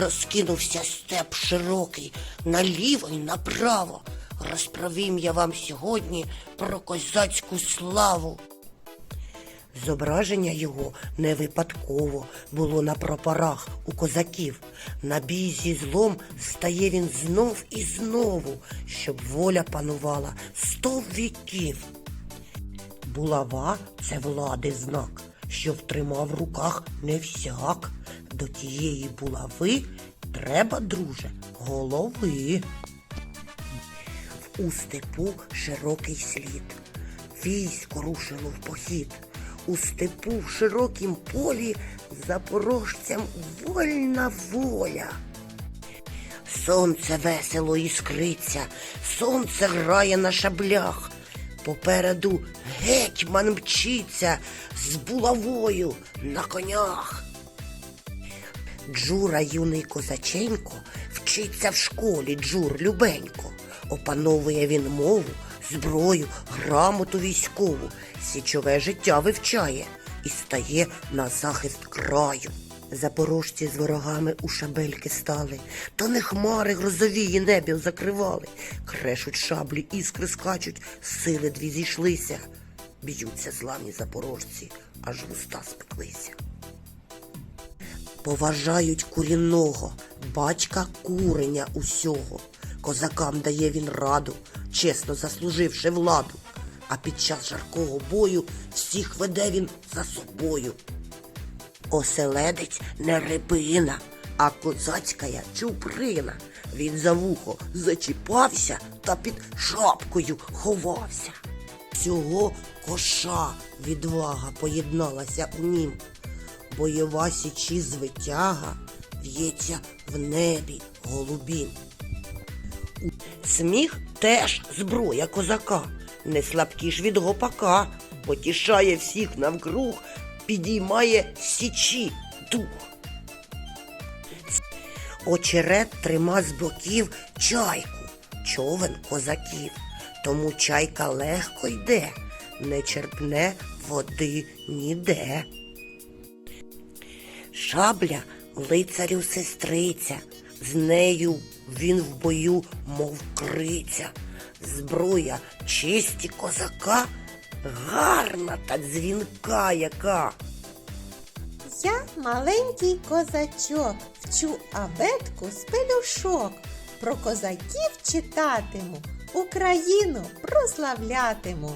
Розкинувся степ широкий наліво й направо. Розповім я вам сьогодні про козацьку славу. Зображення його не випадково було на прапорах у козаків. На бій зі злом стає він знов і знову, щоб воля панувала сто віків. Булава це влади знак, що втримав в руках не всяк. До тієї булави треба, друже, голови. У степу широкий слід, військо рушило в похід. У степу в широкім полі запорожцям вольна воля. Сонце весело іскриться, сонце грає на шаблях. Попереду гетьман мчиться з булавою на конях. Джура юний козаченько вчиться в школі Джур любенько. Опановує він мову, зброю, грамоту військову, січове життя вивчає і стає на захист краю. Запорожці з ворогами у шабельки стали, то не хмари грозовії небіл закривали. Крешуть шаблі, іскри скачуть, сили дві зійшлися. Б'ються зламні запорожці, аж вуста спеклися. Поважають курінного, батька куреня усього. Козакам дає він раду, чесно заслуживши владу. А під час жаркого бою всіх веде він за собою. Оселедець не рибина, а козацька чуприна. Він за вухо зачіпався та під шапкою ховався. Цього коша відвага поєдналася у нім. Бойова січі звитяга в'ється в небі голубім. Сміх теж зброя козака, не слабкі ж від гопака, потішає всіх навкруг, підіймає січі дух. Очерет трима з боків чайку, човен козаків, тому чайка легко йде, не черпне води ніде. Шабля лицарю сестриця, з нею він в бою, мов криця. Зброя честі козака, гарна та дзвінка яка. Я маленький козачок, вчу абетку з пелюшок. Про козаків читатиму, Україну прославлятиму.